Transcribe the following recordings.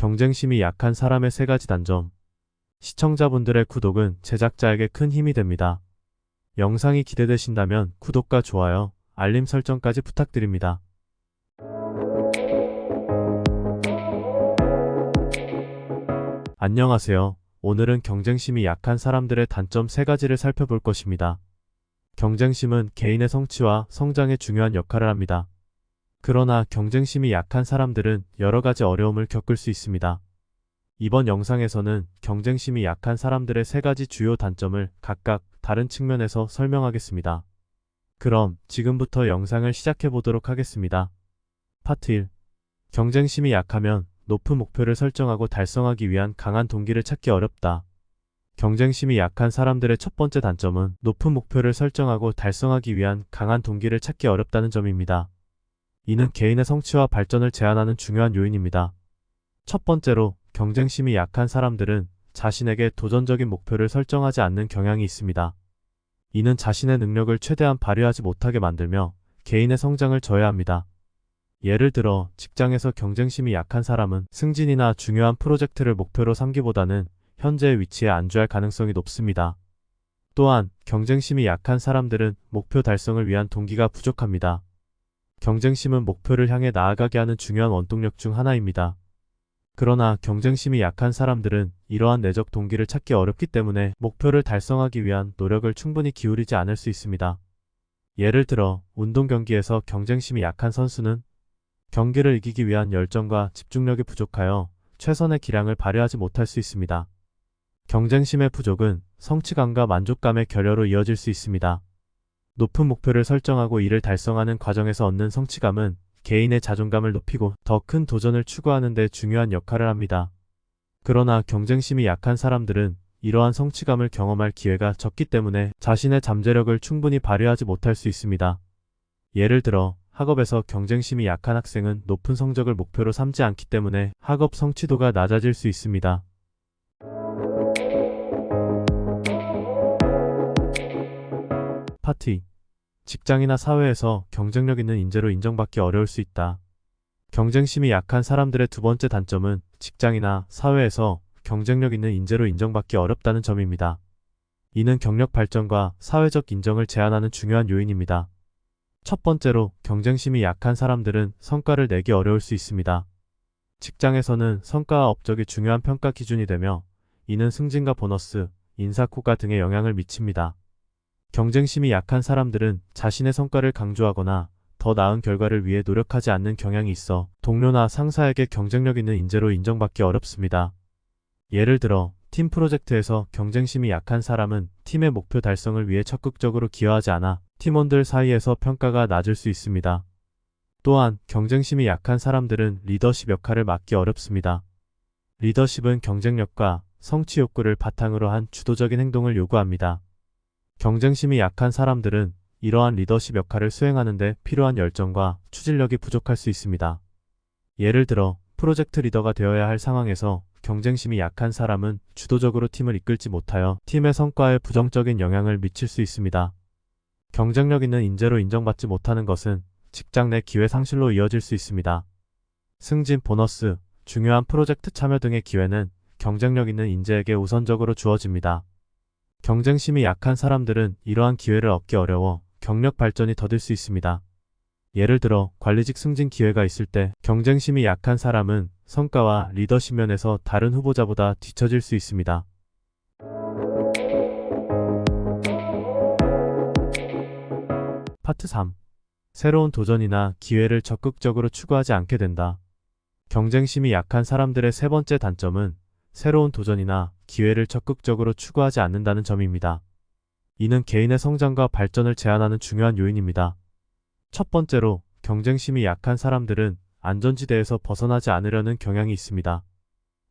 경쟁심이 약한 사람의 세 가지 단점. 시청자분들의 구독은 제작자에게 큰 힘이 됩니다. 영상이 기대되신다면 구독과 좋아요, 알림 설정까지 부탁드립니다. 안녕하세요. 오늘은 경쟁심이 약한 사람들의 단점 세 가지를 살펴볼 것입니다. 경쟁심은 개인의 성취와 성장에 중요한 역할을 합니다. 그러나 경쟁심이 약한 사람들은 여러 가지 어려움을 겪을 수 있습니다. 이번 영상에서는 경쟁심이 약한 사람들의 세 가지 주요 단점을 각각 다른 측면에서 설명하겠습니다. 그럼 지금부터 영상을 시작해 보도록 하겠습니다. 파트 1. 경쟁심이 약하면 높은 목표를 설정하고 달성하기 위한 강한 동기를 찾기 어렵다. 경쟁심이 약한 사람들의 첫 번째 단점은 높은 목표를 설정하고 달성하기 위한 강한 동기를 찾기 어렵다는 점입니다. 이는 개인의 성취와 발전을 제한하는 중요한 요인입니다. 첫 번째로 경쟁심이 약한 사람들은 자신에게 도전적인 목표를 설정하지 않는 경향이 있습니다. 이는 자신의 능력을 최대한 발휘하지 못하게 만들며 개인의 성장을 저해합니다. 예를 들어 직장에서 경쟁심이 약한 사람은 승진이나 중요한 프로젝트를 목표로 삼기보다는 현재의 위치에 안주할 가능성이 높습니다. 또한 경쟁심이 약한 사람들은 목표 달성을 위한 동기가 부족합니다. 경쟁심은 목표를 향해 나아가게 하는 중요한 원동력 중 하나입니다. 그러나 경쟁심이 약한 사람들은 이러한 내적 동기를 찾기 어렵기 때문에 목표를 달성하기 위한 노력을 충분히 기울이지 않을 수 있습니다. 예를 들어 운동 경기에서 경쟁심이 약한 선수는 경기를 이기기 위한 열정과 집중력이 부족하여 최선의 기량을 발휘하지 못할 수 있습니다. 경쟁심의 부족은 성취감과 만족감의 결여로 이어질 수 있습니다. 높은 목표를 설정하고 이를 달성하는 과정에서 얻는 성취감은 개인의 자존감을 높이고 더 큰 도전을 추구하는 데 중요한 역할을 합니다. 그러나 경쟁심이 약한 사람들은 이러한 성취감을 경험할 기회가 적기 때문에 자신의 잠재력을 충분히 발휘하지 못할 수 있습니다. 예를 들어 학업에서 경쟁심이 약한 학생은 높은 성적을 목표로 삼지 않기 때문에 학업 성취도가 낮아질 수 있습니다. 파티 직장이나 사회에서 경쟁력 있는 인재로 인정받기 어려울 수 있다. 경쟁심이 약한 사람들의 두 번째 단점은 직장이나 사회에서 경쟁력 있는 인재로 인정받기 어렵다는 점입니다. 이는 경력 발전과 사회적 인정을 제한하는 중요한 요인입니다. 첫 번째로 경쟁심이 약한 사람들은 성과를 내기 어려울 수 있습니다. 직장에서는 성과와 업적이 중요한 평가 기준이 되며 이는 승진과 보너스, 인사고가 등에 영향을 미칩니다. 경쟁심이 약한 사람들은 자신의 성과를 강조하거나 더 나은 결과를 위해 노력하지 않는 경향이 있어 동료나 상사에게 경쟁력 있는 인재로 인정받기 어렵습니다. 예를 들어 팀 프로젝트에서 경쟁심이 약한 사람은 팀의 목표 달성을 위해 적극적으로 기여하지 않아 팀원들 사이에서 평가가 낮을 수 있습니다. 또한 경쟁심이 약한 사람들은 리더십 역할을 맡기 어렵습니다. 리더십은 경쟁력과 성취 욕구를 바탕으로 한 주도적인 행동을 요구합니다. 경쟁심이 약한 사람들은 이러한 리더십 역할을 수행하는데 필요한 열정과 추진력이 부족할 수 있습니다. 예를 들어 프로젝트 리더가 되어야 할 상황에서 경쟁심이 약한 사람은 주도적으로 팀을 이끌지 못하여 팀의 성과에 부정적인 영향을 미칠 수 있습니다. 경쟁력 있는 인재로 인정받지 못하는 것은 직장 내 기회 상실로 이어질 수 있습니다. 승진 보너스, 중요한 프로젝트 참여 등의 기회는 경쟁력 있는 인재에게 우선적으로 주어집니다. 경쟁심이 약한 사람들은 이러한 기회를 얻기 어려워 경력 발전이 더딜 수 있습니다. 예를 들어 관리직 승진 기회가 있을 때 경쟁심이 약한 사람은 성과와 리더십 면에서 다른 후보자보다 뒤처질 수 있습니다. 파트 3. 새로운 도전이나 기회를 적극적으로 추구하지 않게 된다. 경쟁심이 약한 사람들의 세 번째 단점은 새로운 도전이나 기회를 적극적으로 추구하지 않는다는 점입니다. 이는 개인의 성장과 발전을 제한하는 중요한 요인입니다. 첫 번째로 경쟁심이 약한 사람들은 안전지대에서 벗어나지 않으려는 경향이 있습니다.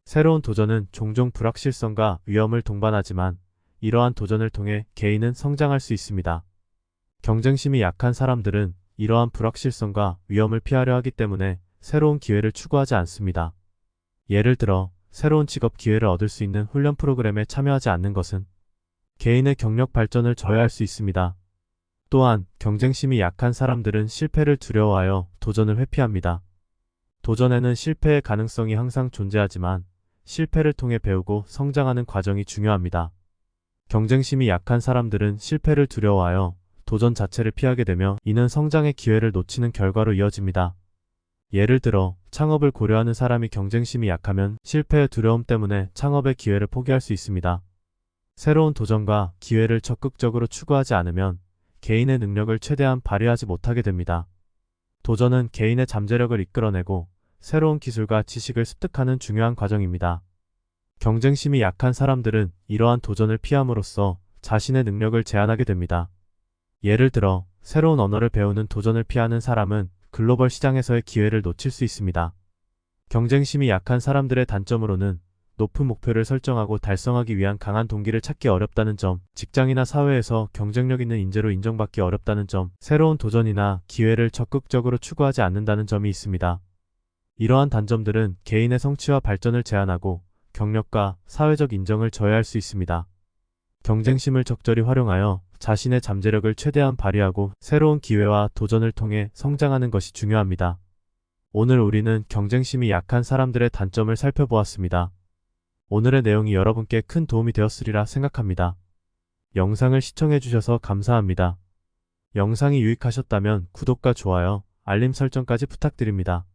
새로운 도전은 종종 불확실성과 위험을 동반하지만 이러한 도전을 통해 개인은 성장할 수 있습니다. 경쟁심이 약한 사람들은 이러한 불확실성과 위험을 피하려 하기 때문에 새로운 기회를 추구하지 않습니다. 예를 들어 새로운 직업 기회를 얻을 수 있는 훈련 프로그램에 참여하지 않는 것은 개인의 경력 발전을 저해할 수 있습니다. 또한 경쟁심이 약한 사람들은 실패를 두려워하여 도전을 회피합니다. 도전에는 실패의 가능성이 항상 존재하지만 실패를 통해 배우고 성장하는 과정이 중요합니다. 경쟁심이 약한 사람들은 실패를 두려워하여 도전 자체를 피하게 되며 이는 성장의 기회를 놓치는 결과로 이어집니다. 예를 들어 창업을 고려하는 사람이 경쟁심이 약하면 실패의 두려움 때문에 창업의 기회를 포기할 수 있습니다. 새로운 도전과 기회를 적극적으로 추구하지 않으면 개인의 능력을 최대한 발휘하지 못하게 됩니다. 도전은 개인의 잠재력을 이끌어내고 새로운 기술과 지식을 습득하는 중요한 과정입니다. 경쟁심이 약한 사람들은 이러한 도전을 피함으로써 자신의 능력을 제한하게 됩니다. 예를 들어 새로운 언어를 배우는 도전을 피하는 사람은 글로벌 시장에서의 기회를 놓칠 수 있습니다. 경쟁심이 약한 사람들의 단점으로는 높은 목표를 설정하고 달성하기 위한 강한 동기를 찾기 어렵다는 점, 직장이나 사회에서 경쟁력 있는 인재로 인정받기 어렵다는 점, 새로운 도전이나 기회를 적극적으로 추구하지 않는다는 점이 있습니다. 이러한 단점들은 개인의 성취와 발전을 제한하고 경력과 사회적 인정을 저해할 수 있습니다. 경쟁심을 적절히 활용하여 자신의 잠재력을 최대한 발휘하고 새로운 기회와 도전을 통해 성장하는 것이 중요합니다. 오늘 우리는 경쟁심이 약한 사람들의 단점을 살펴보았습니다. 오늘의 내용이 여러분께 큰 도움이 되었으리라 생각합니다. 영상을 시청해주셔서 감사합니다. 영상이 유익하셨다면 구독과 좋아요, 알림 설정까지 부탁드립니다.